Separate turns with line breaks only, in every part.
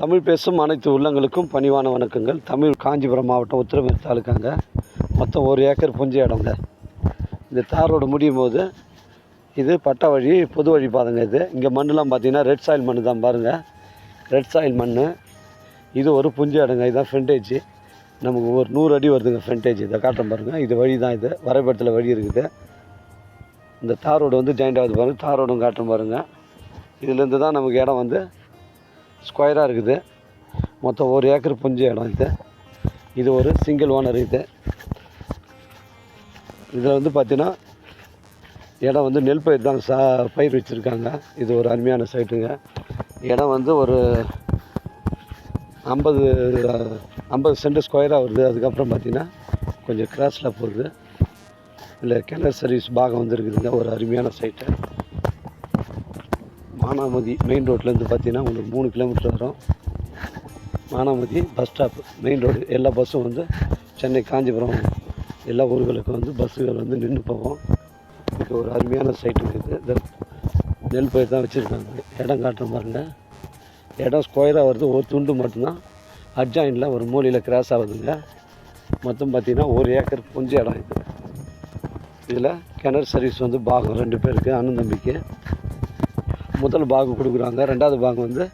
தமிழ் பேசும் அனைத்து உள்ளங்களுக்கும் பணிவான வணக்கங்கள். தமிழ் காஞ்சிபுரம் மாவட்டம் உத்திரமேறு தாலுக்காங்க. மொத்தம் ஒரு ஏக்கர் புஞ்ச இடங்க. இந்த தார் ரோடு முடியும் போது இது பட்டா வழி பொது வழி பாதைங்க இது. இங்கே மண்ணெலாம் பார்த்தீங்கன்னா ரெட் சாயில் மண் தான் பாருங்கள் ரெட் சாயில் மண் இது ஒரு புஞ்ச இடங்க. இதுதான் ஃப்ரண்டேஜ் நமக்கு ஒரு நூறு அடி வருதுங்க ஃப்ரண்டேஜ் இதை காட்டம் பாருங்கள் இது வழி தான் இது. வரைபடத்தில் வழி இருக்குது. இந்த தார் ரோடு வந்து ஜாயிண்ட் ஆகுது பாருங்கள் தார் ரோடும் காட்டம் பாருங்கள் இதுலேருந்து தான் நமக்கு இடம் வந்து ஸ்கொயராக இருக்குது. மொத்தம் ஒரு ஏக்கர் புஞ்ச இடம் இது. இது ஒரு சிங்கிள் ஓனர் இது. இதில் வந்து பார்த்தீங்கன்னா இடம் வந்து நெல் பயிர் தான் சா பயிர் வச்சுருக்காங்க. இது ஒரு அருமையான சைட்டுங்க இடம் வந்து ஒரு ஐம்பது ஐம்பது சென்ட் ஸ்கொயராக வருது. அதுக்கப்புறம் பார்த்திங்கன்னா கொஞ்சம் கிராஸில் போகுது. இல்லை கிணறு சர்வீஸ் பாகம் வந்து இருக்குதுங்க. ஒரு அருமையான சைட்டு மானாமதி மெயின் ரோட்லேருந்து பார்த்தீங்கன்னா உங்களுக்கு மூணு கிலோமீட்டர் வரும். Manamathi bus stop main road எல்லா பஸ்ஸும் வந்து சென்னை காஞ்சிபுரம் எல்லா ஊர்களுக்கும் வந்து பஸ்ஸுகள் வந்து நின்று போவோம் இது ஒரு அருமையான சைட்டு இருக்குது நெல் பயிர் தான் வச்சுருக்காங்க. இடம் காட்டுற பாருங்க இடம் ஸ்கொயராக வருது. ஒரு துண்டு மட்டும்தான். அட்ஜாயிண்டில் ஒரு மூலையில் கிராஸ் ஆகுதுங்க. மொத்தம் பார்த்தீங்கன்னா ஒரு ஏக்கர் கொஞ்சம் இடம் இது. இதில் கிணறு சர்வீஸ் வந்து பாகம். ரெண்டு பேருக்கு அண்ணன் தம்பிக்கு. முதல் பாகம் கொடுக்குறாங்க. ரெண்டாவது பாகம் வந்து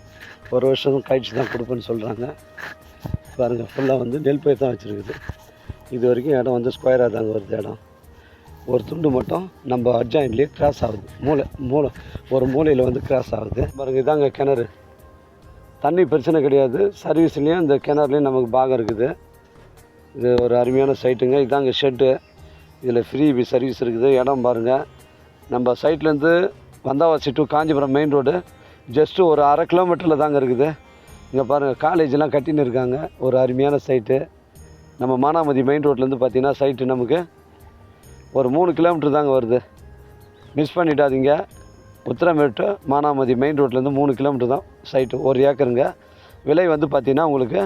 ஒரு வருஷம் கழிச்சு தான் கொடுப்பேன்னு சொல்கிறாங்க பாருங்கள் ஃபுல்லாக வந்து நெல் பயிர் தான் வச்சுருக்குது. இது வரைக்கும் இடம் வந்து ஸ்கொயராக தாங்க வருது இடம். ஒரு துண்டு மட்டும் நம்ம அட்ஜாயின்லேயே கிராஸ் ஆகுது. மூளை மூளை ஒரு மூலையில் வந்து கிராஸ் ஆகுது. பாருங்கள் இதாங்க கிணறு. தண்ணி பிரச்சனை கிடையாது. சர்வீஸ்லேயும் இந்த கிணறுலேயும் நமக்கு பாகம் இருக்குது. இது ஒரு அருமையான சைட்டுங்க இதாங்க ஷெட்டு இதில் ஃப்ரீ சர்வீஸ் இருக்குது. இடம் பாருங்கள் நம்ம சைட்லேருந்து Vandavasi to Kanchipuram main road just ஒரு அரை கிலோமீட்டரில் தாங்க இருக்குது. இங்கே பாருங்கள் காலேஜெலாம் கட்டின்னு இருக்காங்க. ஒரு அருமையான சைட்டு நம்ம மானாமதி மெயின் ரோட்லேருந்து பார்த்தீங்கன்னா சைட்டு நமக்கு ஒரு மூணு கிலோமீட்டர் தாங்க வருது. மிஸ் பண்ணிட்டாதீங்க உத்திரமேட்டு மானாமதி மெயின் ரோட்லேருந்து மூணு கிலோமீட்டர் தான் சைட்டு ஒரு ஏக்கருங்க. விலை வந்து பார்த்தீங்கன்னா உங்களுக்கு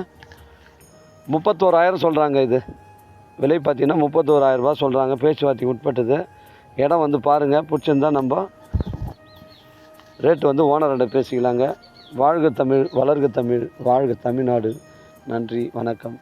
முப்பத்தோராயிரம் சொல்கிறாங்க இது. விலை பார்த்தீங்கன்னா முப்பத்தோராயிரரூபா சொல்கிறாங்க பேச்சுவார்த்தைக்கு உட்பட்டது. இடம் வந்து பாருங்கள் பிடிச்சிருந்தா நம்ம ரேட் வந்து ஓனர்கிட்ட பேசிக்கலாங்க. வாழ்க தமிழ் வளர்க தமிழ் வாழ்க தமிழ்நாடு. நன்றி வணக்கம்.